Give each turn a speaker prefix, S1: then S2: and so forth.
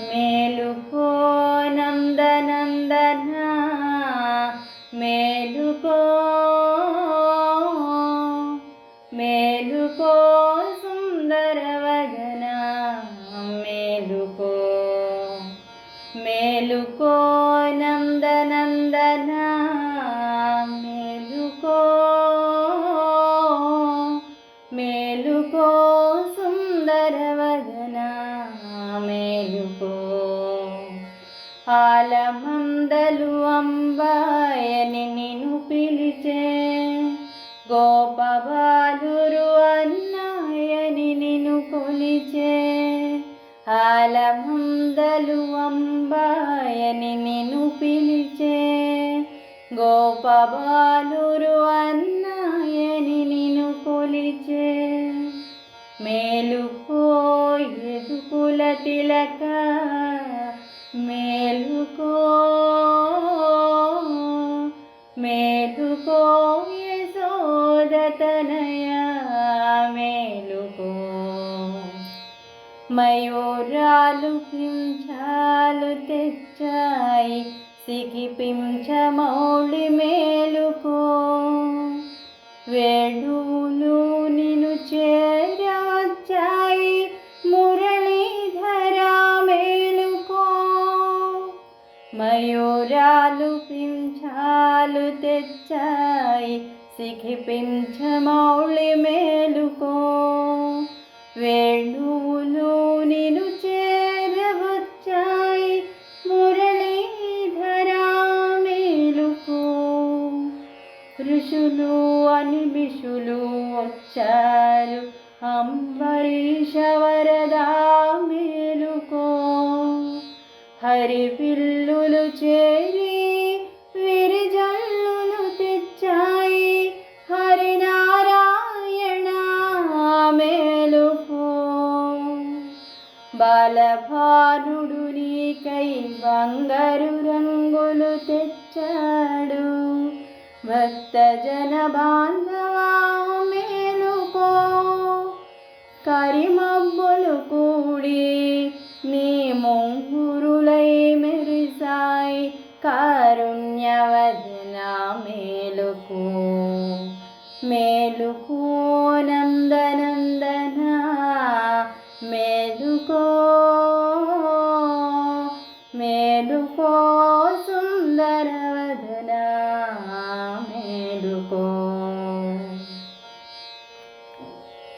S1: మేలుకో నందనందన మేలుకో మేలుకో సుందర వదన మేలుకో మేలుకో నందనందన మేలుకో మేలుకో సుందర ఆలమందలు అంబాయని నిన్ను పిలిచే గోపబాలురు అన్నాయని నిన్ను కొలిచే ఆలమందలు అంబాయని నిన్ను పిలిచే గోపబాలురు అన్నాయని నిన్ను కొలిచే మేలుకో ఎదుకుల తిలక మేలుకో మేలుకో యశోదతనయ మేలుకో. మయూరాలు పింఛాలు తెచ్చాయి సిగి పింఛమౌళి మేలుకో. వేణువులు మయూరాలు పింఛాలు తెచ్చాయి. సిఖి పింఛమౌళి మేలుకో. వేణువులు నిను చేరవచ్చాయి. మురళీధరా మేలుకో. ఋషులు అని బిషులు వచ్చారు. అంబరీషవ హరి పిల్లులు చేరి విరిజల్లును తెచ్చాయి. హరినారాయణ మేలుకో బాలభానుడు నీకై బంగారు రంగులు తెచ్చాడు. భక్తజన బా ಕಾರುಣ್ಯವದನ ಮೇಲುಕು ಮೇಲುಕು ನಂದನಂದನ ಮೇಲುಕೋ ಮೇಲುಕೋ